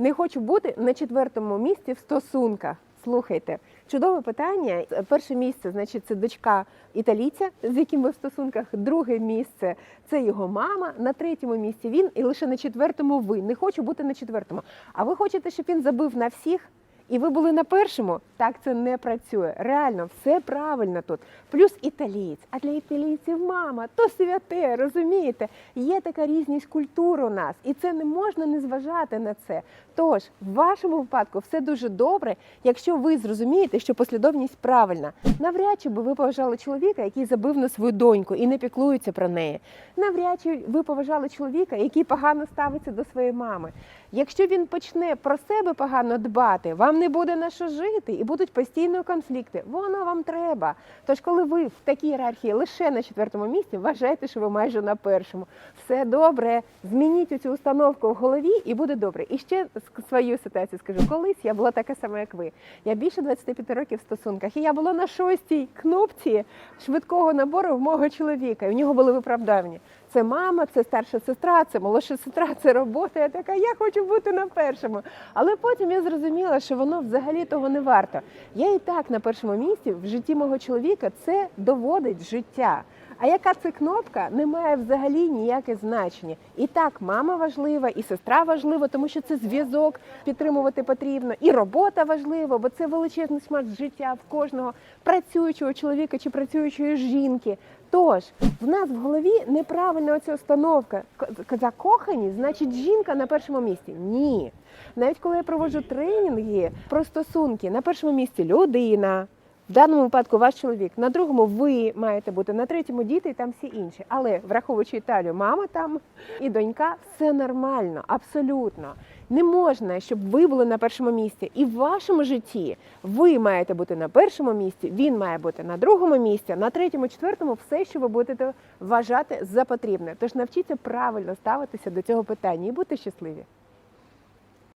Не хочу бути на четвертому місці в стосунках. Слухайте, чудове питання. Перше місце, значить, це дочка італійця, з яким ви в стосунках. Друге місце це його мама. На третьому місці він, і лише на четвертому ви. Не хочу бути на четвертому. А ви хочете, щоб він забив на всіх? І ви були на першому, так це не працює. Реально, все правильно тут. Плюс італієць. А для італійців мама то святе, розумієте? Є така різність культур у нас, і це не можна не зважати на це. Тож, в вашому випадку все дуже добре, якщо ви зрозумієте, що послідовність правильна. Навряд чи би ви поважали чоловіка, який забив на свою доньку і не піклується про неї. Навряд чи ви поважали чоловіка, який погано ставиться до своєї мами. Якщо він почне про себе погано дбати, вам не буде на що жити і будуть постійно конфлікти. Воно вам треба. Тож, коли ви в такій ієрархії лише на четвертому місці, вважайте, що ви майже на першому. Все добре, змініть цю установку в голові і буде добре. І ще свою ситуацію скажу. Колись я була така сама, як ви. Я більше 25 років в стосунках, і я була на шостій кнопці швидкого набору в мого чоловіка. І в нього були виправдання. Це мама, це старша сестра, це молодша сестра, це робота. Я така, я хочу бути на першому. Але потім я зрозуміла, що воно взагалі того не варто. Я і так на першому місці в житті мого чоловіка це доводить життя. А яка це кнопка, не має взагалі ніяке значення. І так, мама важлива, і сестра важлива, тому що це зв'язок підтримувати потрібно, і робота важлива, бо це величезний смак життя в кожного працюючого чоловіка чи працюючої жінки. Тож в нас в голові неправильна оця установка. Закохані, значить, жінка на першому місці. Ні. Навіть коли я проводжу тренінги про стосунки, на першому місці людина. В даному випадку ваш чоловік, на другому ви маєте бути, на третьому діти і там всі інші. Але враховуючи Італію, мама там і донька, все нормально, абсолютно. Не можна, щоб ви були на першому місці. І в вашому житті ви маєте бути на першому місці, він має бути на другому місці, на третьому, четвертому, все, що ви будете вважати за потрібне. Тож навчіться правильно ставитися до цього питання і бути щасливі.